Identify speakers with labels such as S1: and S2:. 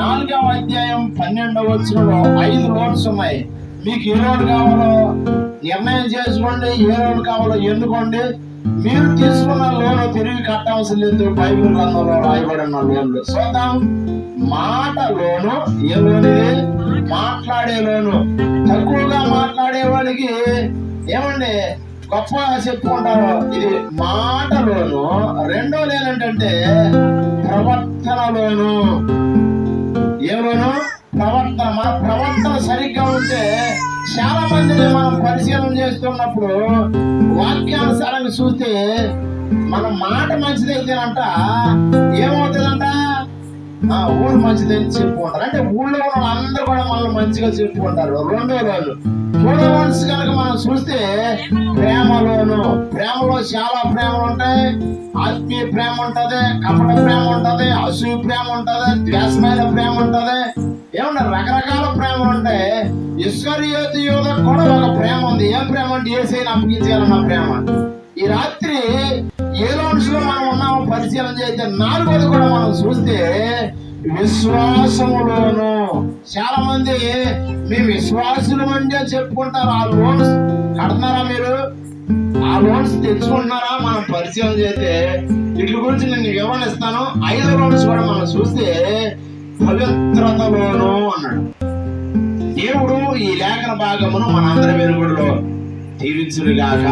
S1: నాలుగవ అధ్యాయం పన్నెండవ వచ్చినలో ఐదు లోన్స్ ఉన్నాయి. మీకు ఏ రోడ్ కావాలో నిర్ణయం చేసుకోండి ఏ లోన్ కావాలో ఎన్నుకోండి. మీరు తీసుకున్న లోన్ తిరిగి కట్టవలసిన లేదు బైబిల్ గ్రంథంలో రాయబడిన లోన్లు. చూద్దాం. మాట లోను ఏ లోను మాట్లాడే లోను. తక్కువగా మాట్లాడే వాడికి ఏమండి? గొప్పగా చెప్పుకుంటారు. ఇది మాటలోను రెండోది ఏంటంటే ప్రవర్తనలోను ఏమైనా ప్రవర్తన మన ప్రవర్తన సరిగ్గా ఉంటే చాలా మందిని మనం పరిశీలన చేస్తున్నప్పుడు వాక్యానుసారంగా చూస్తే మన మాట మంచిదైతేనంట ఏమవుతుందంట? ఆ ఊరు మంచిదని చెప్పుకుంటారు. అంటే ఊళ్ళో మంచిగా చెప్పుకుంటారు రెండో రోజు మూడో మనసు కనుక మనం చూస్తే ప్రేమలోను ప్రేమలో చాలా ప్రేమలు ఉంటాయి. ఆత్మీయ ప్రేమ ఉంటది కపట ప్రేమ ఉంటది అసూయ ప్రేమ ఉంటది ద్వేషమైన ప్రేమ ఉంటది. ఏమన్నా రకరకాల ప్రేమలు ఉంటాయి ఇస్కరియోతి యోధ కూడా ఒక ప్రేమ ఉంది. ఏం ప్రేమ అంటే ఏసైనా అప్పగించాలన్న ప్రేమ. ఈ రాత్రి ఏ రోజులో మనం ఉన్నామో పరిశీలన చేస్తే నాలుగోది కూడా మనం చూస్తే విశ్వాసములోను. చాలా మంది మేము విశ్వాసులు అంటే చెప్పుకుంటారు. ఆ లోన్స్ కడతారా మీరు? ఆ లోన్స్ తెచ్చుకుంటున్నారా? మనం పరిచయం చేస్తే వీటి గురించి నేను వివరణ ఇస్తాను. ఐదు లోన్స్ కూడా మనం చూస్తే పవిత్రతలోను అన్నాడు. దేవుడు ఈ లేఖన భాగమును మనందరి వెలుగులో దీవించుడుగాక